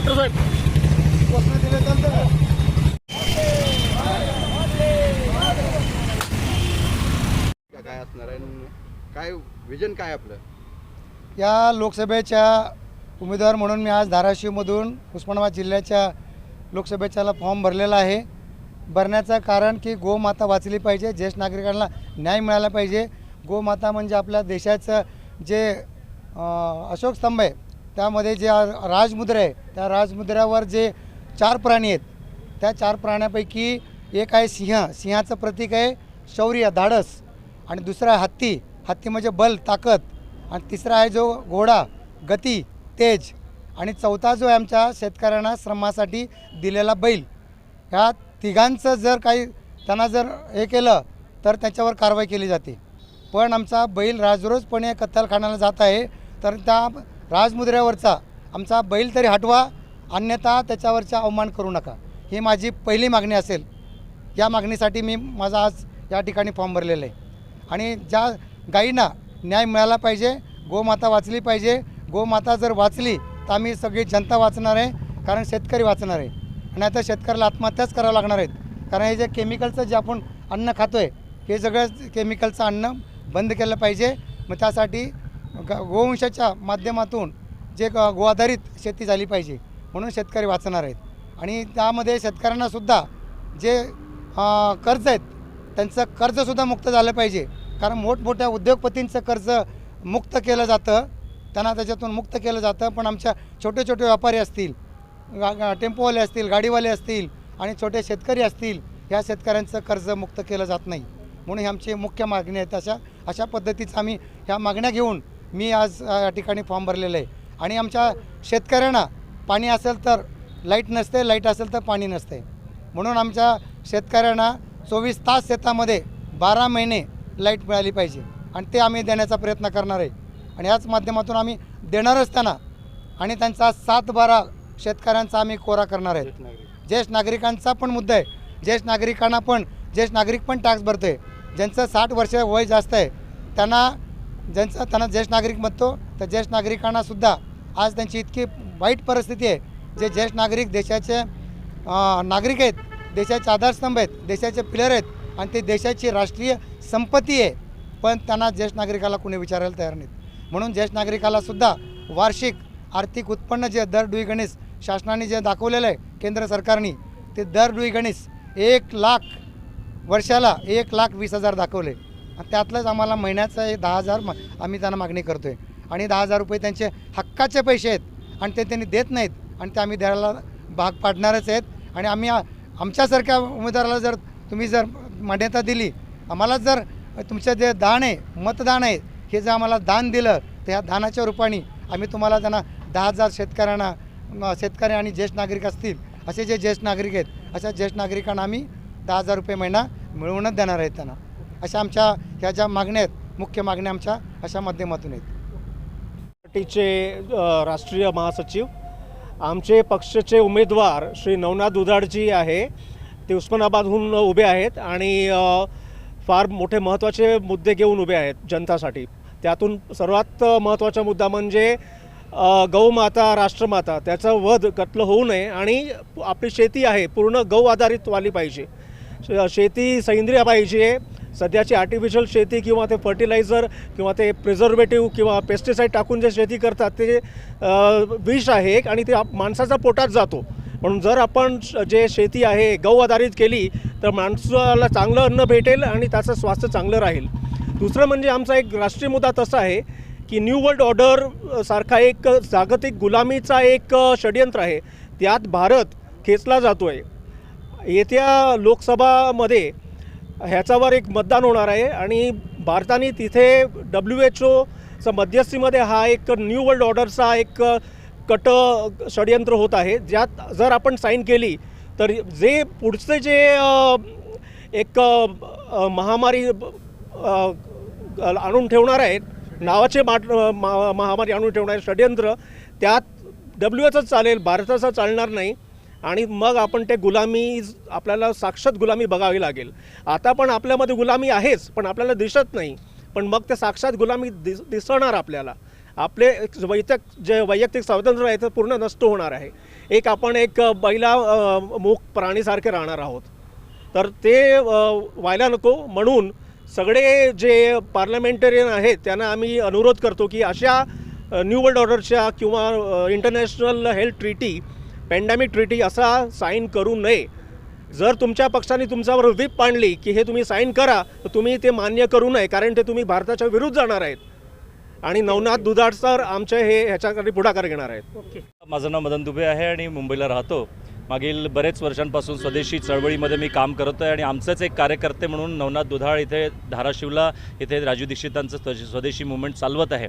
Doctor साहेब. काय असणार आहे? काय विजन काय आपलं? या लोकसभेच्या उमेदवार म्हणून मी आज धाराशिवमधून उस्मानाबाद जिल्ह्याच्या लोकसभेच्याला फॉर्म भरलेला आहे. भरण्याचं कारण की गोमाता वाचली पाहिजे ज्येष्ठ नागरिकांना न्याय मिळाला पाहिजे. गोमाता म्हणजे आपल्या देशाचं जे अशोक स्तंभ आहे त्यामध्ये जे राजमुद्रा आहे त्या राजमुद्र्यावर जे चार प्राणी आहेत त्या चार प्राण्यापैकी एक आहे सिंह. सिंहाचं प्रतीक आहे शौर्य धाडस. आणि दुसरा आहे हत्ती. हत्ती म्हणजे बल ताकद. आणि तिसरा आहे जो घोडा गती तेज. आणि चौथा जो आहे आमच्या शेतकऱ्यांना श्रमासाठी दिलेला बैल. ह्या तिघांचं जर काही त्यांना जर हे केलं तर त्याच्यावर कारवाई केली जाते. पण आमचा बैल राजरोजपणे कत्तलखान्याला जात आहे तर त्या राजमुद्र्यावरचा आमचा बैल तरी हटवा अन्यथा त्याच्यावरचा अवमान करू नका. ही माझी पहिली मागणी असेल. या मागणीसाठी मी माझा आज या ठिकाणी फॉर्म भरलेला आहे. आणि ज्या गायींना न्याय मिळाला पाहिजे गोमाता वाचली पाहिजे गोमाता जर वाचली तर आम्ही सगळी जनता वाचणार आहे कारण शेतकरी वाचणार आहे. आणि आता शेतकऱ्याला आत्महत्याच करावं लागणार आहेत. कारण हे जे केमिकलचं जे आपण अन्न खातो आहे हे सगळं केमिकलचं अन्न बंद केलं पाहिजे. मग त्यासाठी गोवंशाच्या माध्यमातून जे ग गो आधारित शेती झाली पाहिजे म्हणून शेतकरी वाचणार आहेत. आणि त्यामध्ये शेतकऱ्यांनासुद्धा जे कर्ज आहेत त्यांचं कर्जसुद्धा मुक्त झालं पाहिजे. कारण मोठमोठ्या उद्योगपतींचं कर्ज मुक्त केलं जातं. त्यांना त्याच्यातून मुक्त केलं जातं. पण आमच्या छोटे छोटे व्यापारी असतील गा टेम्पोवाले असतील गाडीवाले असतील आणि छोटे शेतकरी असतील ह्या शेतकऱ्यांचं कर्ज मुक्त केलं जात नाही. म्हणून ही आमची मुख्य मागणी आहे अशा अशा पद्धतीचं आम्ही ह्या मागण्या घेऊन मी आज या ठिकाणी फॉर्म भरलेलं आहे. आणि आमच्या शेतकऱ्यांना पाणी असेल तर लाइट नसते लाइट असेल तर पाणी नसते. म्हणून आमच्या शेतकऱ्यांना चोवीस तास शेतामध्ये बारा महिने लाइट मिळाली पाहिजे आणि ते आम्ही देण्याचा प्रयत्न करणार आहे. आणि याच माध्यमातून आम्ही देणारच त्यांना आणि त्यांचा सात बारा शेतकऱ्यांचा आम्ही कोरा करणार आहे. ज्येष्ठ नागरिकांचा पण मुद्दा आहे. ज्येष्ठ नागरिकांना पण ज्येष्ठ नागरिक पण टॅक्स भरते ज्यांचं साठ वर्ष वय जास्त आहे त्यांना ज्यांचा त्यांना ज्येष्ठ नागरिक म्हणतो तर ज्येष्ठ नागरिकांनासुद्धा आज त्यांची इतकी वाईट परिस्थिती आहे. जे ज्येष्ठ नागरिक देशाचे नागरिक आहेत देशाचे आधारस्तंभ आहेत देशाचे पिलर आहेत आणि ते देशाची राष्ट्रीय संपत्ती आहे पण त्यांना ज्येष्ठ नागरिकाला कोणी विचारायला तयार नाहीत. म्हणून ज्येष्ठ नागरिकालासुद्धा वार्षिक आर्थिक उत्पन्न जे दर डुई गणेश शासनाने जे दाखवलेलं आहे केंद्र सरकारने ते दर डुई गणेश एक लाख वर्षाला एक लाख वीस हजार दाखवले. त्यातलंच आम्हाला महिन्याचं हे दहा हजार मा- आम्ही त्यांना मागणी करतो आहे आणि दहा हजार रुपये त्यांचे हक्काचे पैसे आहेत आणि ते त्यांनी देत नाहीत आणि ते आम्ही द्यायला भाग पाडणारच आहेत. आणि आम्ही आमच्यासारख्या उमेदवाराला जर तुम्ही जर मान्यता दिली आम्हाला जर तुमचं जे दान आहे मतदान आहे हे जर आम्हाला दान दिलं तर ह्या दानाच्या रूपाने आम्ही तुम्हाला त्यांना दहा हजार शेतकऱ्यांना शेतकरी आणि ज्येष्ठ नागरिक असतील असे जे ज्येष्ठ नागरिक आहेत अशा ज्येष्ठ नागरिकांना आम्ही दहा हजार रुपये महिना मिळवूनच देणार आहेत त्यांना. अशा आमच्या ह्या ज्या मागण्या आहेत मुख्य मागण्या आमच्या अशा माध्यमातून आहेत. पार्टीचे राष्ट्रीय महासचिव आमचे पक्षाचे उमेदवार श्री नवनाथ दुधाडजी आहे. ते उस्मानाबादहून उभे आहेत आणि फार मोठे महत्त्वाचे मुद्दे घेऊन उभे आहेत जनतासाठी. त्यातून सर्वात महत्त्वाचा मुद्दा म्हणजे गौमाता राष्ट्रमाता त्याचं वध कत्ल होऊ नये आणि आपली शेती आहे पूर्ण गौ आधारित वाली पाहिजे. शेती सेंद्रिय पाहिजे सध्याची आर्टिफिशियल शेती किंवा ते फर्टिलायझर किंवा ते प्रिझर्वेटिव्ह किंवा पेस्टिसाईड टाकून जे शेती करतात ते विष आहे एक आणि ते माणसाचा पोटात जातो. म्हणून जर आपण श- जे शेती आहे गौ आधारित केली तर माणसाला चांगलं अन्न भेटेल आणि त्याचं स्वास्थ्य चांगलं राहील. दुसरं म्हणजे आमचा एक राष्ट्रीय मुद्दा तसा आहे की न्यू वर्ल्ड ऑर्डर सारखा एक जागतिक गुलामीचा एक षडयंत्र आहे. त्यात भारत खेचला जातो आहे येत्या लोकसभामध्ये ह्याच्यावर एक मतदान होणार आहे आणि भारताने तिथे डब्ल्यू एच ओचा मध्यस्थीमध्ये हा एक न्यू वर्ल्ड ऑर्डरचा एक कट षडयंत्र होत आहे. ज्यात जर आपण साईन केली तर जे पुढचे जे एक महामारी आणून ठेवणार आहेत नावाचे माट मा- महामारी आणून ठेवणारे षडयंत्र त्यात डब्ल्यू एचच चालेल भारताचं चालणार नाही. आणि मग आपण ते गुलामी आपल्याला साक्षात गुलामी बघावी लागेल. आता पण आपल्यामध्ये गुलामी आहेच पण आपल्याला दिसत नाही. पण मग ते साक्षात गुलामी दिस दिसणार आपल्याला. आपले वैयक्तिक जे वैयक्तिक स्वातंत्र्य आहे ते पूर्ण नष्ट होणार आहे. एक आपण एक बैला अ, मूक प्राणीसारखे राहणार आहोत. तर ते व्हायला नको. म्हणून सगळे जे पार्लमेंटेरियन आहेत त्यांना आम्ही अनुरोध करतो की अशा न्यू वर्ल्ड ऑर्डरच्या किंवा international health treaty pandemic treaty असा साईन करू नये. जर तुमच्या पक्षाने तुमच्यावर व्हीप पाडली की हे तुम्ही साईन करा तर तुम्ही ते मान्य करू नये कारण ते तुम्ही भारताच्या विरुद्ध जाणार आहेत. आणि नवनाथ दुधाट सर आमचे हे ह्याच्यासाठी पुढाकार घेणार आहेत. माझं नाव मदन दुबे आहे आणि मुंबईला राहतो. मागील बरेच वर्षांपासून स्वदेशी चळवळीमध्ये मी काम करतो आहे आणि आमचंच एक कार्यकर्ते म्हणून नवनाथ दुधाळ इथे धाराशिवला इथे राजू दीक्षितांचं स्वदेशी- स्वदेशी मुवमेंट चालवत आहे.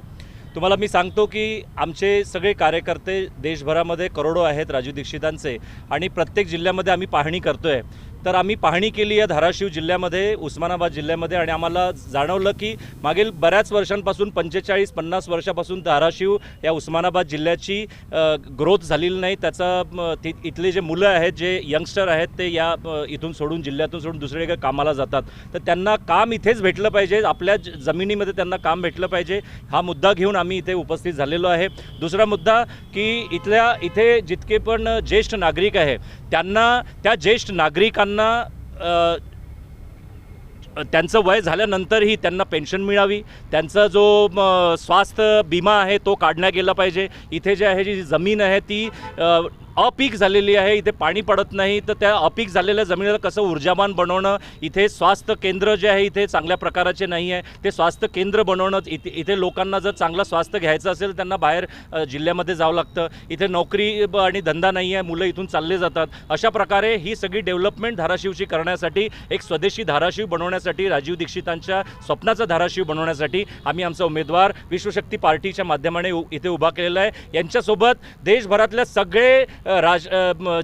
तुम्हाला मी सांगतो की आमचे सगळे कार्यकर्ते देशभरामध्ये करोडो आहेत राजू दीक्षितांचे. आणि प्रत्येक जिल्ह्यामध्ये आम्ही पाहणी करतो आहे तर आम्ही पाहणी केली आहे धाराशिव जिल्ह्यामध्ये उस्मानाबाद जिल्ह्यामध्ये आणि आम्हाला जाणवलं की मागील बऱ्याच वर्षांपासून पंचेचाळीस पन्नास वर्षापासून धाराशिव या उस्मानाबाद जिल्ह्याची ग्रोथ झालेली नाही. त्याचा ति इथले जे मुलं आहेत जे यंगस्टर आहेत ते या इथून सोडून जिल्ह्यातून सोडून दुसरीकडे कामाला जातात. तर त्यांना काम इथेच भेटलं पाहिजे. आपल्या जमिनीमध्ये त्यांना काम भेटलं पाहिजे. हा मुद्दा घेऊन आम्ही इथे उपस्थित झालेलो आहे. दुसरा मुद्दा की इथल्या इथे जितके पण ज्येष्ठ नागरिक आहे त्यांना त्या ज्येष्ठ नागरिकांना त्यांना त्यांचं वय झाल्यानंतरही त्यांना पेन्शन मिळावी. त्यांचा जो स्वास्थ्य विमा आहे तो काढण्यात गेला पाहिजे. इथे जे आहे जी जमीन आहे ती अपीक झालेली आहे इथे पाणी पडत नाही तर त्या अपीक झालेल्या जमिनीला कसं ऊर्जावान बनवणं इथे स्वास्थ्य केंद्र जे आहे इथे चांगल्या प्रकाराचे नाही आहे. ते स्वास्थ्य केंद्र बनवणं इथे इथे लोकांना जर चांगलं स्वास्थ्य घ्यायचं असेल त्यांना बाहेर जिल्ह्यामध्ये जावं लागतं. इथे नोकरी आणि धंदा नाही आहे मुलं इथून चालले जातात. अशा प्रकारे ही सगळी डेव्हलपमेंट धाराशिवची करण्यासाठी एक स्वदेशी धाराशिव बनवण्यासाठी राजीव दीक्षितांच्या स्वप्नाचा धाराशिव बनवण्यासाठी आम्ही आमचा उमेदवार विश्वशक्ती पार्टीच्या माध्यमाने उ- इथे उभा केलेला आहे. यांच्यासोबत देशभरातल्या सगळे राज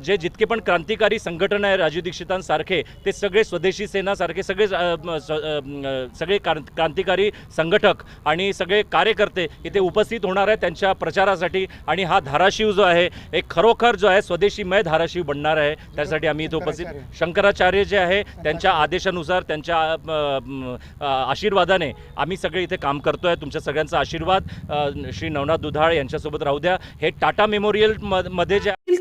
जे जितके पण क्रांतिकारी संघटना आहे राजीव दीक्षितांसारखे ते सगळे स्वदेशी सेनासारखे सगळे सगळे क्रांत- क्रांतिकारी संघटक आणि सगळे कार्यकर्ते इथे उपस्थित होणार आहेत त्यांच्या प्रचारासाठी. आणि हा धाराशिव जो आहे एक खरोखर जो आहे स्वदेशीमय धाराशिव बनणार आहे. त्यासाठी आम्ही इथे उपस्थित. शंकराचार्य. जे आहे त्यांच्या आदेशानुसार त्यांच्या आशीर्वादाने आम्ही सगळे इथे काम करतोय. तुमच्या सगळ्यांचा आशीर्वाद. श्री नवनाथ दुधाळ यांच्यासोबत राहू द्या. हे टाटा मेमोरियलमध्ये जे